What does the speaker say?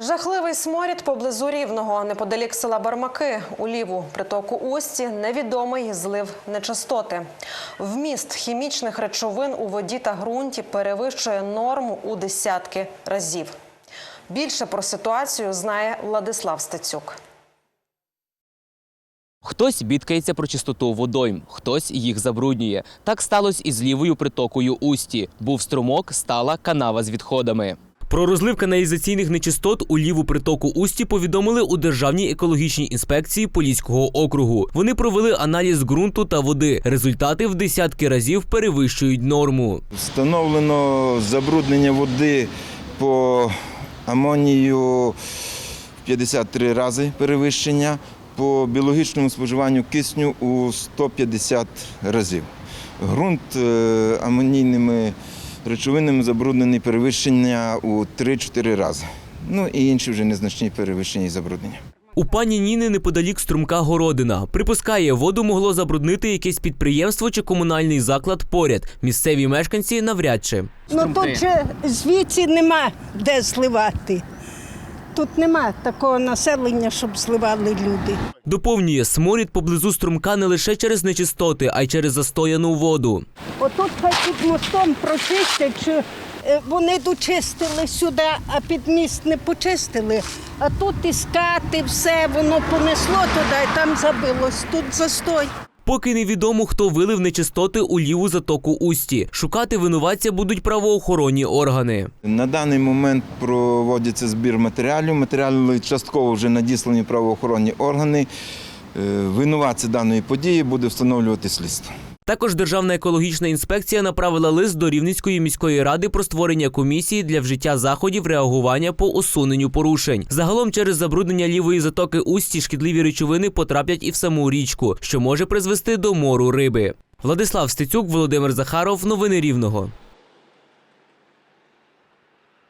Жахливий сморід поблизу рівного неподалік села Бармаки у ліву притоку Усті невідомий злив нечистоти. Вміст хімічних речовин у воді та ґрунті перевищує норму у десятки разів. Більше про ситуацію знає Владислав Стецюк. Хтось бідкається про чистоту водойм, хтось їх забруднює. Так сталося і з лівою притокою Усті. Був струмок, стала канава з відходами. Про розлив каналізаційних нечистот у ліву притоку Усті повідомили у Державній екологічній інспекції Поліського округу. Вони провели аналіз ґрунту та води. Результати в десятки разів перевищують норму. Встановлено забруднення води по амонію в 53 рази перевищення, по біологічному споживанню кисню у 150 разів. Ґрунт е, амонійними речовинами забруднені перевищення у 3-4 рази. Ну і інші вже незначні перевищення і забруднення. У пані Ніни неподалік струмка Городина. Припускає, воду могло забруднити якесь підприємство чи комунальний заклад поряд. Місцеві мешканці навряд чи. Ну тут же звідси нема де зливати. Тут нема такого населення, щоб зливали люди. Доповнює сморід поблизу струмка не лише через нечистоти, а й через застояну воду. Отут хай під мостом прочистять, що е, вони дочистили сюди, а під міст не почистили. А тут і скати, все, воно понесло туди, і там забилось. Тут застой. Поки невідомо, хто вилив нечистоти у ліву затоку Усті. Шукати винуватця будуть правоохоронні органи. На даний момент проводиться збір матеріалів. Матеріали частково вже надіслані правоохоронні органи. Винуватці Винуватця даної події буде встановлювати слідство. Також Державна екологічна інспекція направила лист до Рівненської міської ради про створення комісії для вжиття заходів реагування по усуненню порушень. Загалом через забруднення лівої затоки Усті шкідливі речовини потраплять і в саму річку, що може призвести до мору риби. Владислав Стецюк, Володимир Захаров. Новини Рівного.